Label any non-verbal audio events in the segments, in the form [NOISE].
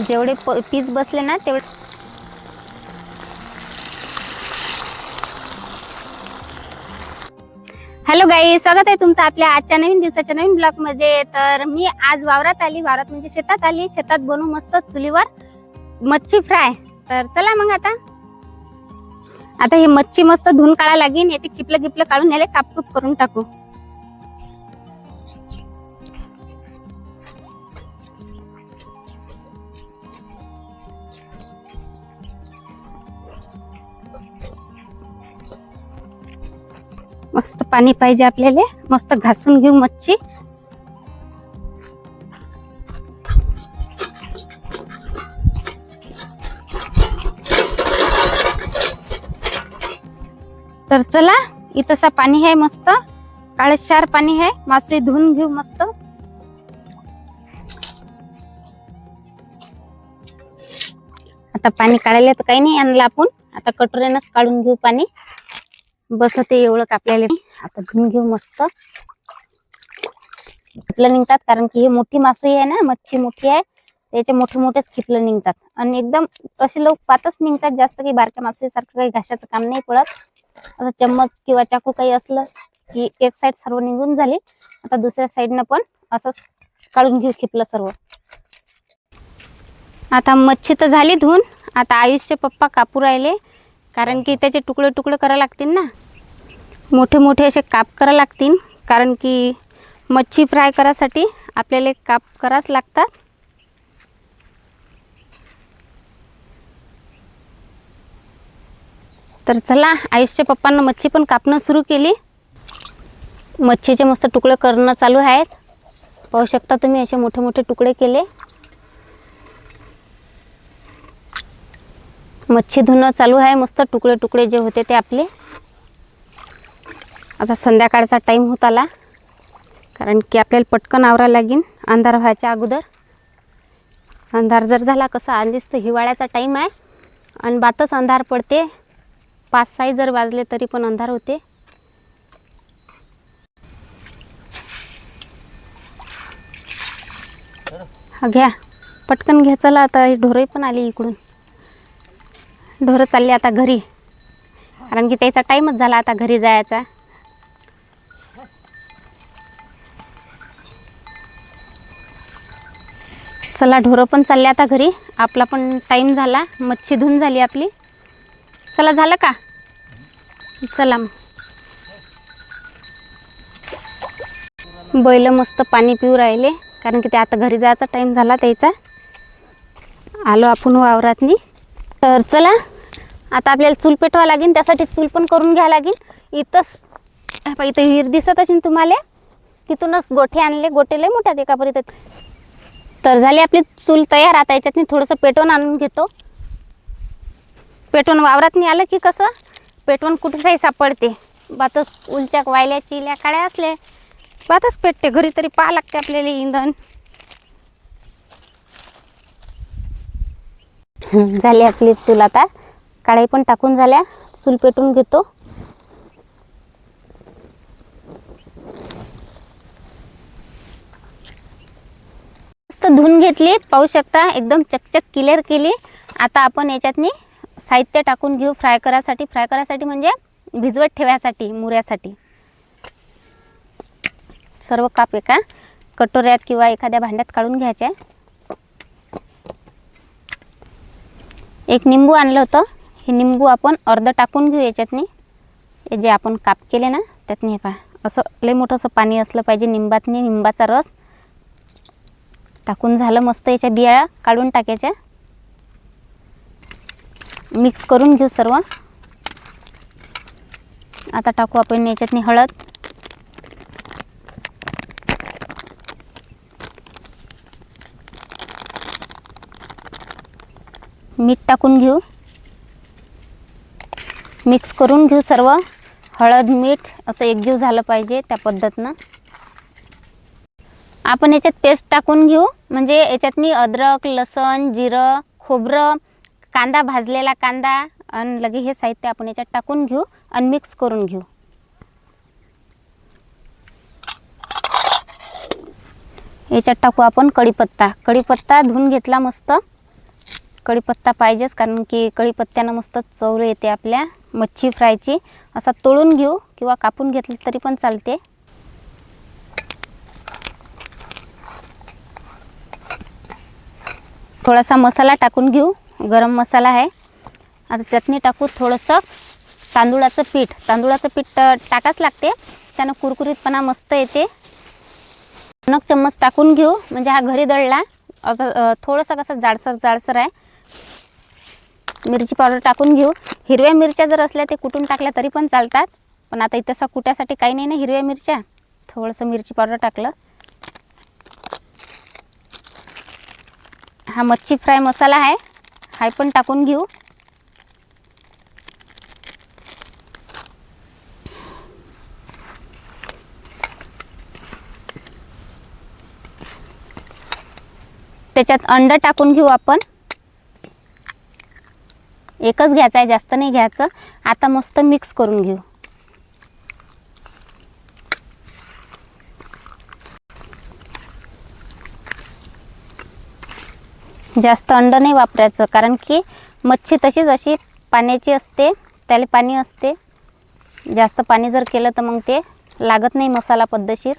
जेवढे प पीस बसले ना तेवढे हॅलो गाई स्वागत आहे तुमचं आपल्या आजच्या नवीन दिवसाच्या नवीन ब्लॉकमध्ये तर मी आज वावरात आली वावरात म्हणजे शेतात आली. शेतात बनवू मस्त चुलीवर मच्छी फ्राय. तर चला मग आता. आता हे मच्छी मस्त धुवून काढा लागेल याचे किपलं किपलं काढून याला कापकूप करून टाकू. मस्त पाणी पाहिजे आपल्याला. मस्त घासून घेऊ मच्छी. तर चला इथंसा पाणी आहे मस्त. काळेशार पाणी आहे. मासे धुवून घेऊ मस्त. आता पाणी काढायला तर काही नाही आणलं आपण. आता कटोऱ्यानंच काढून घेऊ पाणी. बस होते एवढं कापल्याला आता धुवून घेऊ मस्त. खिपलं निघतात कारण की हे मोठी मासोळी आहे ना मच्छी मोठी आहे. त्याचे मोठे मोठेच खिपलं निघतात. आणि एकदम असे लोक पातच निघतात जास्त काही बारक्या मासोळीसारखं काही घाशाचं काम नाही पडत. आता चम्मच किंवा चाकू काही असलं की एक साइड सर्व निघून झाली. आता दुसऱ्या साईडनं पण असंच काढून घेऊ खिपलं सर्व. आता मच्छी तर झाली धुवून. आता आयुषचे पप्पा कापू राहिले. कारण की त्याचे तुकडे तुकडे करा लागतील ना. मोठे मोठे असे काप करा लागतील. कारण की मच्छी फ्राय करायसाठी आपल्याला काप करावंच लागतात. तर चला आयुषच्या पप्पांना मच्छी पण कापणं सुरू केली. मच्छीचे मस्त तुकडे करणं चालू आहेत. पाहू शकता तुम्ही असे मोठे मोठे तुकडे केले. मच्छी धुणं चालू आहे. मस्त तुकडे तुकडे जे होते ते आपले. आता संध्याकाळचा टाईम होत आला. कारण की आपल्याला पटकन आवरा लागेल. अंधार व्हायच्या अगोदर. अंधार जर झाला कसा आधीच तर हिवाळ्याचा टाईम आहे. आणि बातच अंधार पडते. पाच सहा जर वाजले तरी पण अंधार होते. हा घ्या. पटकन घ्या. चला आता ही ढोरही पण आली इकडून. ढोरं चालली आता घरी. कारण की त्याचा टाईमच झाला आता घरी जायचा. चला ढोरं पण चालले आता घरी. आपला पण टाईम झाला. मच्छी धुवून झाली आपली. चला झालं का? चला मग. बैल मस्त पाणी पिऊ राहिले. कारण की ते आता घरी जायचा टाईम झाला त्याचा. आलो आपण वावरातनी. तर चला आता आपल्याला चूल पेटवा लागेल त्यासाठी चूल पण करून घ्या लागेल. इथंच इथं हिर दिसत असेल तुम्हाला तिथूनच गोठे आणले गोटे लय मोठ्यात एका परी तर झाली आपली चूल तयार आता याच्यातनी थोडंसं पेटवून आणून घेतो. पेटवून वावरात नाही आलं की कसं पेटवून कुठेही सापडते. बातच उलच्या वायल्या चिल्या काळ्या असले बातच पेटते. घरी तरी पाहा लागते आपल्याला इंधन. [LAUGHS] झाली आपली चूल आता. कढाई पण टाकून झाल्या. चूल पेटून घेतो. मस्त धुवून घेतली. पाहू शकता एकदम चकचक क्लिअर केली. आता आपण याच्यातनी साहित्य टाकून घेऊ. फ्राय करायसाठी फ्राय करायसाठी म्हणजे भिजवत ठेवायसाठी मुऱ्यासाठी. सर्व काप एका कटोऱ्यात किंवा एखाद्या भांड्यात काढून घ्यायचे. एक निंबू आणलं होतं. हे निंबू आपण अर्ध टाकून घेऊ याच्यातनी. हे जे आपण काप केले ना त्यातनी हे पहा. असं लय मोठं असं पाणी असलं पाहिजे निंबातनी. निंबाचा रस टाकून झालं मस्त याच्या बिया काढून टाकायच्या. मिक्स करून घेऊ सर्व. आता टाकू आपण याच्यातनी हळद. मीठ टाकून घेऊ. मिक्स करून घेऊ सर्व. हळद मीठ असं एकजीव झालं पाहिजे त्या पद्धतीनं. आपण याच्यात पेस्ट टाकून घेऊ. म्हणजे याच्यातनी अद्रक लसण जिरं खोबरं कांदा भाजलेला कांदा आणि लगे हे साहित्य आपण याच्यात टाकून घेऊ आणि मिक्स करून घेऊ. याच्यात टाकू आपण कढीपत्ता. कढीपत्ता धुवून घेतला मस्त. कढीपत्ता पाहिजेच कारण की कढीपत्त्यानं मस्त चव येते आपल्या मच्छी फ्रायची. असा तळून घेऊ किंवा कापून घेतलं तरी पण चालते. थोडासा मसाला टाकून घेऊ गरम मसाला आहे. आता चटणी टाकू थोडंसं तांदूळाचं पीठ. तांदूळाचं पीठ टाकाच लागते त्यानं कुरकुरीतपणा मस्त येते. नक चम्मच टाकून घेऊ म्हणजे हा घरी दळला. आता थोडंसं कसं जाडसर जाडसर आहे. मिरची पावडर टाकून घेऊ. हिरव्या मिरच्या जर असल्या ते कुटून टाकल्या तरी पण चालतात. पण आता इथं कुट्यासाठी काही नाही ना हिरव्या मिरच्या. थोडंसं मिरची पावडर टाकलं. हा मच्छी फ्राय मसाला आहे. हा पण टाकून घेऊ. त्याच्यात अंडा टाकून घेऊ आपण. एकच घ्यायचं आहे जास्त नाही घ्यायचं. आता मस्त मिक्स करून घेऊ. जास्त अंड नाही वापरायचं कारण की मच्छी तशीच अशी पाण्याची असते त्याला पाणी असते. जास्त पाणी जर केलं तर मग ते लागत नाही मसाला पद्धतशीर.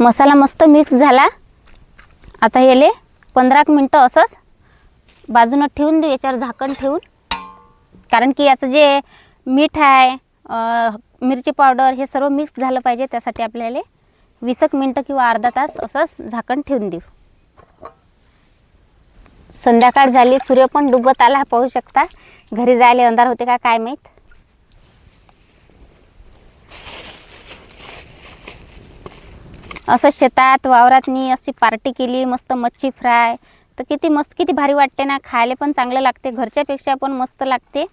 मसाला मस्त मिक्स झाला. आता याले पंधरा मिनटं असंच बाजूनं ठेवून देऊ याच्यावर झाकण ठेवून. कारण की याचं जे मीठ आहे मिरची पावडर हे सर्व मिक्स झालं पाहिजे. त्यासाठी आपल्याला वीस एक मिनटं किंवा अर्धा तास असंच झाकण ठेवून देऊ. संध्याकाळ झाली सूर्य पण डुबत आला पाहू शकता. घरी जायला अंधार होते का काय माहीत? असं शेतात वावरातनी अशी पार्टी केली मस्त मच्छी फ्राय तर किती मस्त किती भारी वाटते ना. खायला पण चांगलं लागते. घरच्यापेक्षा पण मस्त लागते.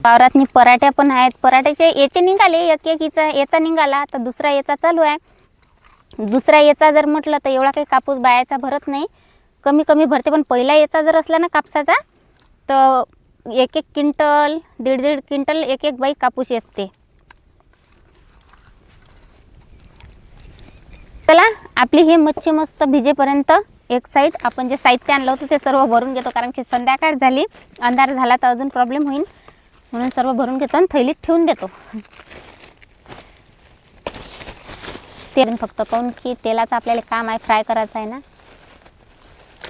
वावरातनी पराठ्या पण आहेत. पराठ्याचे याचे निघाले. एक एक याचा याचा निघाला. तर दुसरा याचा चालू आहे. दुसरा याचा जर म्हटलं तर एवढा काही कापूस बायाचा भरत नाही. कमी कमी भरते. पण पहिला याचा जर असला ना कापसाचा तर एक एक क्विंटल दीड दीड क्विंटल एक एक बाई कापूस असते चला आपली हे मच्छी मस्त भिजेपर्यंत एक साईड आपण जे साहित्य आणलं होतं ते सर्व भरून घेतो कारण की संध्याकाळ झाली अंधार झाला तर अजून प्रॉब्लेम होईल. म्हणून सर्व भरून घेतो आणि थैलीत ठेवून देतो. तेल फक्त काहून की तेलाचं आपल्याला काम आहे फ्राय करायचं आहे ना?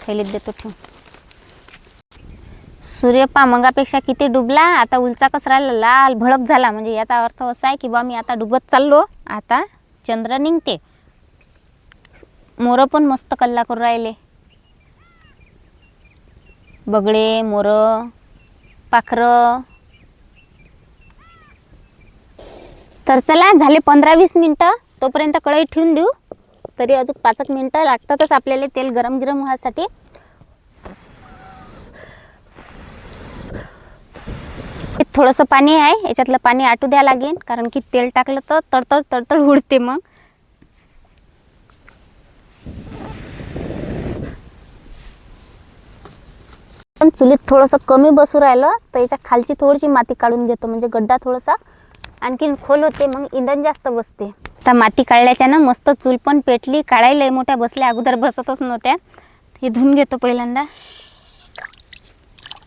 थैलीत देतो ठेवून. सूर्य मंगापेक्षा किती डुबला? आता उलचा कसरा लाल भडक झाला. म्हणजे याचा अर्थ असा आहे की बा मी आता डुबत चाललो. आता चंद्र निघते. मोरं पण मस्त कल्ला करून राहिले. बगळे मोरं पाखरं. तर चला झाले पंधरा वीस मिनटं. तोपर्यंत कढई ठेवून देऊ. तरी अजून पाच एक मिनटं लागतातच आपल्याला तेल गरम गरम व्हायसाठी. थोडंसं पाणी आहे याच्यातलं पाणी आटू द्या लागेल. कारण की तेल टाकलं तर तडतड तडतड उडते मग. पण चुलीत थोडंसं कमी बसू राहिलं तर याच्या खालची थोडीशी माती काढून घेतो म्हणजे गड्डा थोडासा. आणखीन खोल होते मग इंधन जास्त बसते. तर माती काढल्याच्यानं मस्त चूल पण पेटली काढायला लय मोठ्या बसल्या अगोदर बसतच नव्हत्या. हे धुवून घेतो पहिल्यांदा.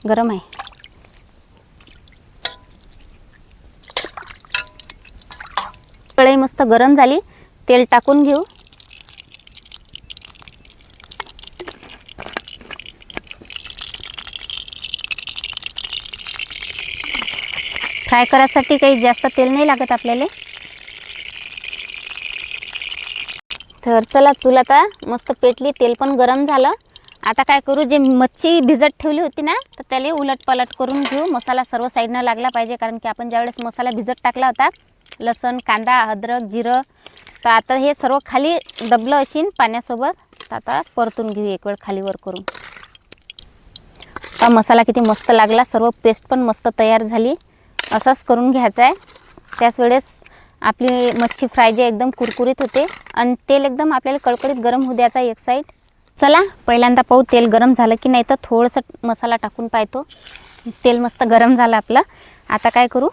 गरम आहे. कढई मस्त गरम झाली. तेल टाकून घेऊ. फ्राय करायसाठी काही जास्त तेल नाही लागत आपल्याला. तर चला चूल आता मस्त पेटली तेल पण गरम झालं. आता काय करू जे मच्छी भिजत ठेवली होती ना तर त्याला उलट पलट करून घेऊ. मसाला सर्व साईडनं लागला पाहिजे कारण की आपण ज्यावेळेस मसाला भिजत टाकला होता लसण कांदा अद्रक जिरं तर आता हे सर्व खाली दबलं असेल पाण्यासोबत. तर आता परतून घेऊ एक वेळ खालीवर करून. हा मसाला किती मस्त लागला सर्व पेस्ट पण मस्त तयार झाली. असाच करून घ्यायचा आहे. त्याच वेळेस आपली मच्छी फ्राय जे एकदम कुरकुरीत होते आणि तेल एकदम आपल्याला कळकळीत गरम होऊ द्यायचा एक साईड चला पहिल्यांदा पाहू तेल गरम झालं की नाही तर थोडंसं मसाला टाकून पाहतो. तेल मस्त गरम झालं आपलं. आता काय करू?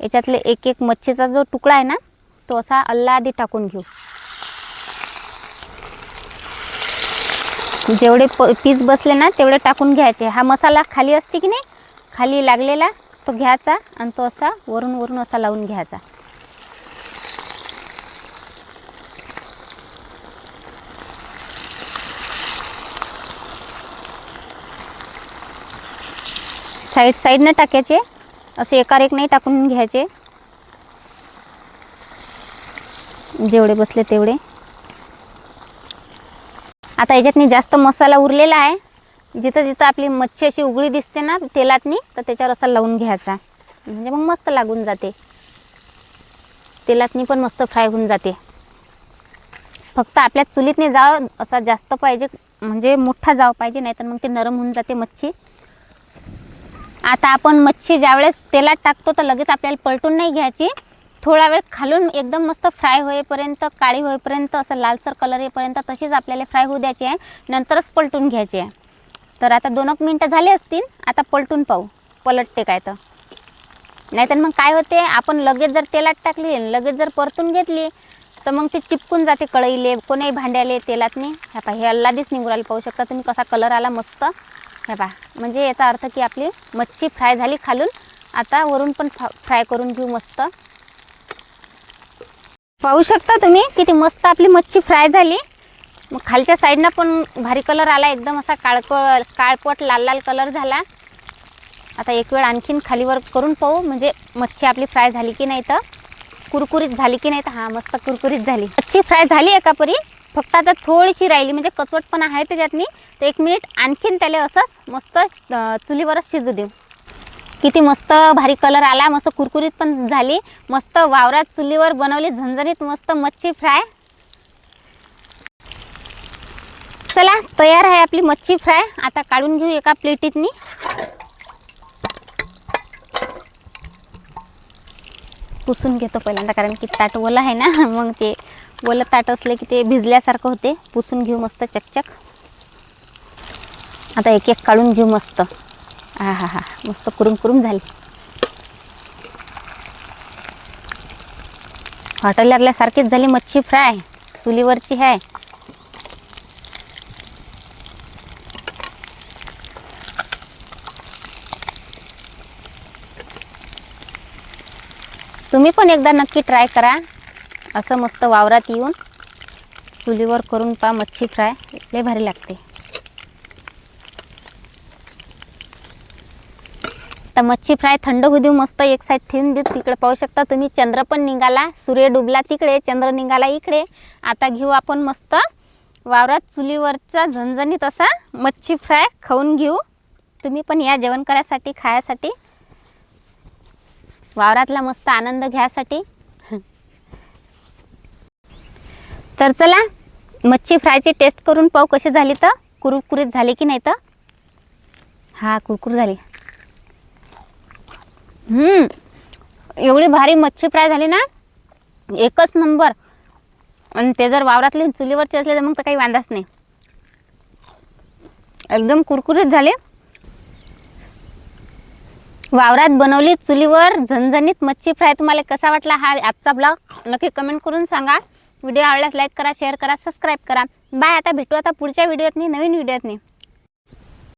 याच्यातले एक एक मच्छीचा जो तुकडा आहे ना तो असा अल्ला आधी टाकून घेऊ. जेवढे प पीस बसले ना तेवढे टाकून घ्यायचे. हा मसाला खाली असते की नाही? खाली लागलेला तो घ्यायचा आणि तो असा वरून वरून असा लावून घ्यायचा. साईड साईडनं टाकायचे असे एकार एक नाही टाकून घ्यायचे. जेवढे बसले तेवढे. आता याच्यातनी जास्त मसाला उरलेला आहे. जिथं जिथं आपली मच्छी अशी उघडी दिसते ना तेलातनी तर त्याच्यावर असा लावून घ्यायचा. म्हणजे मग मस्त लागून जाते. तेलातनी पण मस्त फ्राय होऊन जाते. फक्त आपल्या चुलीतने जाव असा जास्त पाहिजे म्हणजे मोठा जाव पाहिजे नाही तर मग ते नरम होऊन जाते मच्छी. आता आपण मच्छी ज्यावेळेस तेलात टाकतो तर लगेच आपल्याला पलटून नाही घ्यायची. थोडा वेळ खालून एकदम मस्त फ्राय होईपर्यंत काळी होईपर्यंत असं लालसर कलर येईपर्यंत तशीच आपल्याला फ्राय होऊ द्यायची आहे. नंतरच पलटून घ्यायची आहे. तर आता दोन एक मिनटं झाले असतील आता पलटून पाहू पलटते काय तर. नाहीतर मग काय होते आपण लगेच जर तेलात टाकली आणि लगेच जर परतून घेतली तर मग ते चिपकून जाते कढईले कोणीही भांड्याले तेलात नाही ह्या पहा हे अल्लादीच निघू पाहू शकता तुम्ही कसा कलर आला मस्त. हे पहा म्हणजे याचा अर्थ की आपली मच्छी फ्राय झाली खालून. आता वरून पण फ्राय करून घेऊ मस्त. पाहू शकता तुम्ही किती मस्त आपली मच्छी फ्राय झाली. मग खालच्या साईडनं पण भारी कलर आला एकदम असा काळक काळपट लाल लाल कलर झाला. आता एक वेळ आणखीन खालीवर करून पाहू म्हणजे मच्छी आपली फ्राय झाली की नाही तर. कुरकुरीत झाली की नाही तर हां मस्त कुरकुरीत झाली. मच्छी फ्राय झाली एका परी फक्त आता थोडीशी राहिली म्हणजे कचवटपणा आहे त्याच्यातनी तर एक मिनिट आणखीन त्याला असंच मस्त चुलीवरच शिजू देऊ. किती मस्त भारी कलर आला मस्त कुरकुरीत पण झाली. मस्त वावरात चुलीवर बनवली झणझणीत मस्त मच्छी फ्राय. चला तयार आहे आपली मच्छी फ्राय. आता काढून घेऊ एका प्लेटीतनी पुसून घेतो पहिल्यांदा कारण की ताट ओलं आहे ना [LAUGHS] मग ते ओलं ताट असले की ते भिजल्यासारखं होते. पुसून घेऊ मस्त चकचक. आता एक एक काढून घेऊ मस्त. हा हा हा मस्त कुरुम कुरुम झाली. हॉटेलरल्यासारखीच झाली मच्छी फ्राय. चुलीवरची आहे. तुम्ही पण एकदा नक्की ट्राय करा. असं मस्त वावरात येऊन चुलीवर करून पा मच्छी फ्राय लय भारी लागते. तर मच्छी फ्राय थंड होऊ देऊ मस्त एक साईड ठेवून देऊ. तिकडे पाहू शकता तुम्ही चंद्र पण निघाला. सूर्य डुबला तिकडे चंद्र निघाला इकडे. आता घेऊ आपण मस्त वावरात चुलीवरचा झणझणीत असा मच्छी फ्राय खाऊन घेऊ. तुम्ही पण या जेवण करायसाठी खायासाठी. वावरातला मस्त आनंद घ्यासाठी. तर चला मच्छी फ्रायची टेस्ट करून पाहू कशी झाली तर. कुरकुरीत झाली की नाही तर. हा कुरकुर झाली. एवढी भारी मच्छी फ्राय झाली ना. एकच नंबर. आणि ते जर वावरातले चुलीवरचे असले तर मग तर काही वांदाच नाही. एकदम कुरकुरीत झाले. वावरात बनवली चुलीवर झणझणीत मच्छी फ्राय. तुम्हाला कसा वाटला हा आजचा ब्लॉग? नक्की कमेंट करून सांगा. व्हिडिओ आवडल्यास लाईक करा शेअर करा सबस्क्राईब करा. बाय आता भेटू आता पुढच्या व्हिडिओतनी नवीन व्हिडिओतनी